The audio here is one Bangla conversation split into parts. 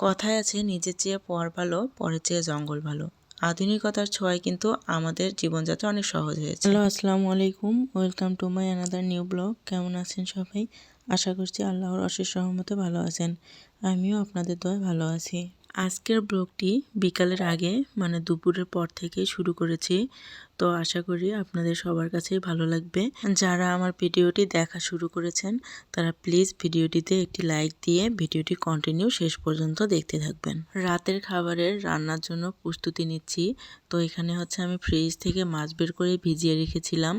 কথায় আছে, নিজের চেয়ে পর ভালো, পরের চেয়ে জঙ্গল ভালো। আধুনিকতার ছোঁয়ায় কিন্তু আমাদের জীবনযাত্রা অনেক সহজ হয়েছে। হ্যালো, আসসালামু আলাইকুম। Welcome to my another new blog কেমন আছেন সবাই? আশা করছি আল্লাহর অশেষ সহমতে ভালো আছেন। আমিও আপনাদের দয় ভালো আছি। আজকের ব্লগটি বিকালের আগে মানে দুপুরের পর থেকে শুরু করেছি। তো আশা করি আপনাদের সবার কাছেই ভালো লাগবে। যারা আমার ভিডিওটি দেখা শুরু করেছেন, তারা প্লিজ ভিডিওটিতে একটি লাইক দিয়ে ভিডিওটি কন্টিনিউ শেষ পর্যন্ত দেখতে থাকবেন। রাতের খাবারের রান্নার জন্য প্রস্তুতি নিচ্ছি। তো এখানে হচ্ছে আমি ফ্রিজ থেকে মাছ বের করে ভিজিয়ে রেখেছিলাম।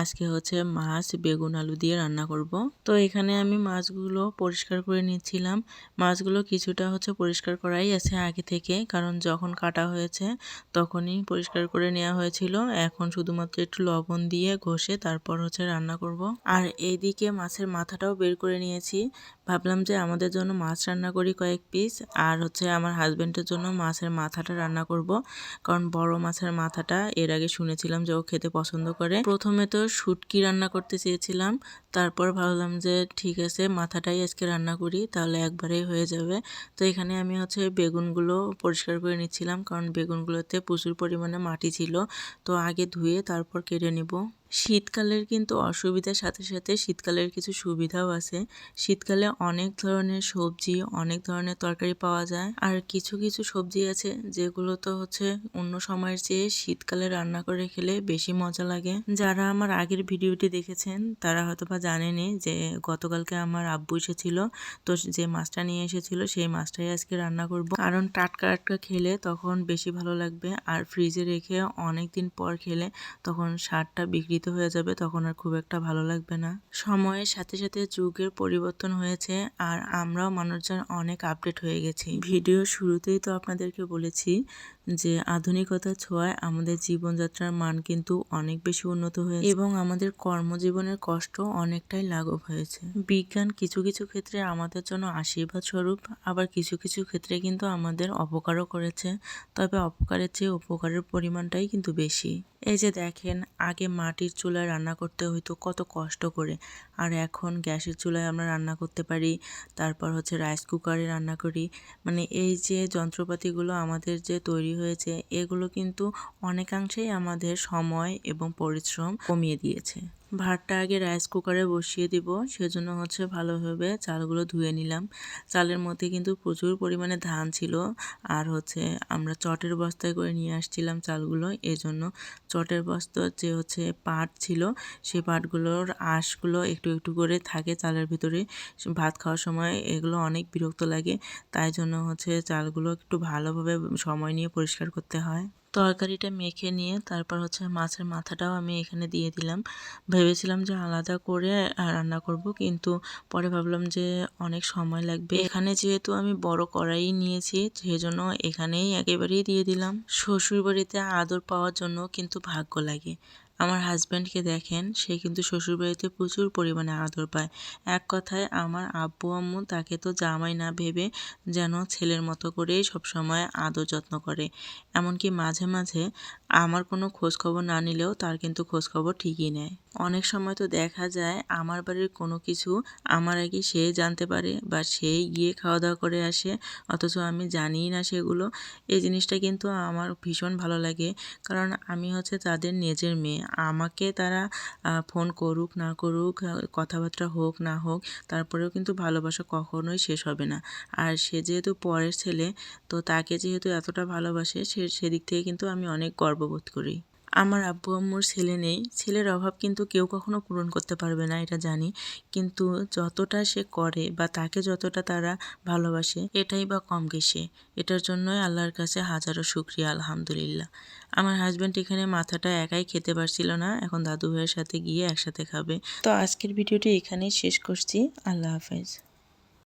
আজকে হচ্ছে মাছ, বেগুন, আলু দিয়ে রান্না করব। তো এখানে আমি মাছগুলো পরিষ্কার করে নিচ্ছিলাম। মাছগুলো কিছুটা হচ্ছে পরিষ্কার করাই আছে আগে থেকে, কারণ যখন কাটা হয়েছে তখনই পরিষ্কার করে নেওয়া হয়েছিল। এখন শুধুমাত্র একটু লবণ দিয়ে ঘষে তারপর হচ্ছে রান্না করব। আর এইদিকে মাছের মাথাটাও বের করে নিয়েছি। ভাবলাম যে আমাদের জন্য মাছ রান্না করি কয়েক পিস আর হচ্ছে আমার হাজব্যান্ডের জন্য মাছের মাথাটা রান্না করব। কারণ বড় মাছের মাথাটা এর আগে শুনেছিলাম যে ও খেতে পছন্দ করে। প্রথমে তো শুটকি রান্না করতে চেয়েছিলাম, তারপর ভাবলাম যে ঠিক আছে, মাথাটাই আজকে রান্না করি, তাহলে একবারেই হয়ে যাবে। তো এখানে আমি হচ্ছে বেগুনগুলো পরিষ্কার করে নিচ্ছিলাম, কারণ বেগুনগুলোতে প্রচুর পরিমাণে মাটি ছিল। তো আগে ধুয়ে তারপর কেটে নেব। শীতকালের কিন্তু অসুবিধার সাথে সাথে শীতকালের কিছু সুবিধাও আছে। শীতকালে অনেক ধরনের সবজি, অনেক ধরনের তরকারি পাওয়া যায়। আর কিছু কিছু সবজি আছে যেগুলো তো হচ্ছে অন্য সময়ের চেয়ে শীতকালে রান্না করে খেলে বেশি মজা লাগে। যারা আমার আগের ভিডিওটি দেখেছেন, তারা হয়তো বা জানেনি যে গতকালকে আমার আব্বু এসেছিল, তো যে মাছটা নিয়ে এসেছিল সেই মাছটাই আজকে রান্না করব। কারণ টাটকা টাটকা খেলে তখন বেশি ভালো লাগবে। আর ফ্রিজে রেখে অনেক দিন পর খেলে তখন স্বাদটা বিক্রি বিকৃত হয়ে যাবে, তখন আর খুব একটা ভালো লাগবে না। সময়ের সাথে সাথে যুগের পরিবর্তন হয়েছে আর আমরাও মানুষজন অনেক আপডেট হয়ে গেছি। ভিডিও শুরুতেই তো আপনাদেরকে বলেছি যে আধুনিকতার ছোঁয়ায় আমাদের জীবনযাত্রার মান কিন্তু অনেক বেশি উন্নত হয়েছে এবং আমাদের কর্মজীবনের কষ্ট অনেকটাই লাঘব হয়েছে। বিজ্ঞান কিছু কিছু ক্ষেত্রে আমাদের জন্য আশীর্বাদ স্বরূপ, আবার কিছু কিছু ক্ষেত্রে কিন্তু আমাদের অপকারও করেছে, তবে অপকারের চেয়ে উপকারের পরিমাণটাই কিন্তু বেশি। এই যে দেখেন, আগে মাটির চুলায় রান্না করতে হইতো কত কষ্ট করে। আর এখন গ্যাসের চুলায় আমরা রান্না করতে পারি, তারপর হচ্ছে রাইস কুকারে রান্না করি। মানে এই যে যন্ত্রপাতিগুলো আমাদের যে তৈরি হয়েছে, এগুলো কিন্তু অনেকাংশেই আমাদের সময় এবং পরিশ্রম কমিয়ে দিয়েছে। ভাতটা আগে রাইস কুকারে বসিয়ে দিব, সেজন্য হচ্ছে ভালোভাবে চালগুলো ধুয়ে নিলাম। চালের মধ্যে কিন্তু প্রচুর পরিমাণে ধান ছিল, আর হচ্ছে আমরা চটের বস্তায় করে নিয়ে আসছিলাম চালগুলো, এজন্য চটের বস্তার যে হচ্ছে পাট ছিল সেই পাটগুলোর আঁশগুলো একটু একটু করে থাকে চালের ভিতরে। ভাত খাওয়ার সময় এগুলো অনেক বিরক্ত লাগে, তাই জন্য হচ্ছে চালগুলো একটু ভালোভাবে সময় নিয়ে পরিষ্কার করতে হয়। তরকারিটা মেখে নিয়ে তারপর হচ্ছে মাছের মাথাটাও আমি এখানে দিয়ে দিলাম। ভেবেছিলাম যে আলাদা করে রান্না করব কিন্তু পরে ভাবলাম যে অনেক সময় লাগবে। এখানে যেহেতু আমি বড় কড়াই নিয়েছি, সেজন্য এখানেই একেবারেই দিয়ে দিলাম। শ্বশুর বাড়িতে আদর পাওয়ার জন্য কিন্তু ভাগ্য লাগে। আমার হাজব্যান্ডকে দেখেন, সে কিন্তু শ্বশুরবাড়িতে প্রচুর পরিমাণে আদর পায়। এক কথায়, আমার আব্বু, আম্মু তাকে তো জামাই না ভেবে যেন ছেলের মতো করেই সবসময় আদর যত্ন করে। এমনকি মাঝে মাঝে আমার কোনো খোঁজখবর না নিলেও তার কিন্তু খোঁজখবর ঠিকই নেয়। অনেক সময় তো দেখা যায় আমার বাড়ির কোনো কিছু আমার আগে সে জানতে পারে বা সেই গিয়ে খাওয়া দাওয়া করে আসে, অথচ আমি জানিই না সেগুলো। এই জিনিসটা কিন্তু আমার ভীষণ ভালো লাগে। কারণ আমি হচ্ছে তাদের নিজের মেয়ে। আমাকে তারা ফোন করুক, না করুক কথাবার্তা হোক, না হোক, তারপরেও কিন্তু ভালোবাসা কখনোই শেষ হবে না। আর সে যেহেতু পরের ছেলে, তো তাকে যেহেতু এতটা ভালোবাসে, সে, সেদিক থেকে কিন্তু আমি অনেক গর্ববোধ করি। আমার আব্বু, আম্মুর ছেলে নেই। ছেলের অভাব কিন্তু কেউ কখনো পূরণ করতে পারবে না, এটা জানি। কিন্তু যতটা সে করে বা তাকে যতটা তারা ভালোবাসে, এটাই বা কম গেছে এটার জন্যই আল্লাহর কাছে হাজারো শুক্রিয়া, আলহামদুলিল্লাহ। আমার হাজব্যান্ড এখানে মাথাটা একাই খেতে পারছিল না, এখন দাদু ভাইয়ের সাথে গিয়ে একসাথে খাবে। তো আজকের ভিডিওটি এখানেই শেষ করছি। আল্লাহ হাফেজ।